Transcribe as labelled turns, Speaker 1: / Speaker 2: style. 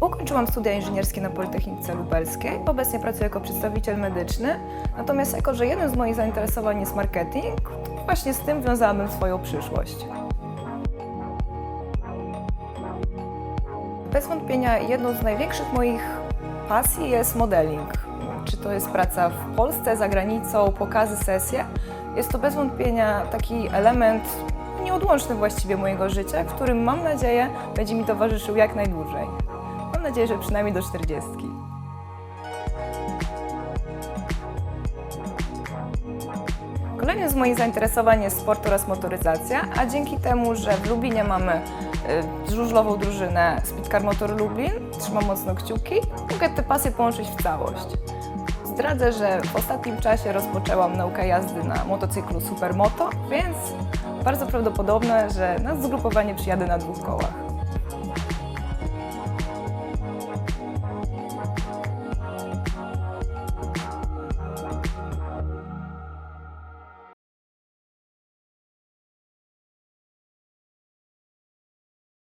Speaker 1: Ukończyłam studia inżynierskie na Politechnice Lubelskiej. Obecnie pracuję jako przedstawiciel medyczny. Natomiast jako, że jednym z moich zainteresowań jest marketing, to właśnie z tym wiązałabym swoją przyszłość. Bez wątpienia jedną z największych moich pasji jest modeling. Czy to jest praca w Polsce, za granicą, pokazy, sesje. Jest to bez wątpienia taki element nieodłączny właściwie mojego życia, którym mam nadzieję będzie mi towarzyszył jak najdłużej. Mam nadzieję, że przynajmniej do 40. Kolejnym z moich zainteresowań jest sport oraz motoryzacja, a dzięki temu, że w Lublinie mamy y, żużlową drużynę Speedcar Motor Lublin, trzymam mocno kciuki, mogę te pasje połączyć w całość. Zdradzę, że w ostatnim czasie rozpoczęłam naukę jazdy na motocyklu Supermoto, więc bardzo prawdopodobne, że na zgrupowanie przyjadę na dwóch kołach.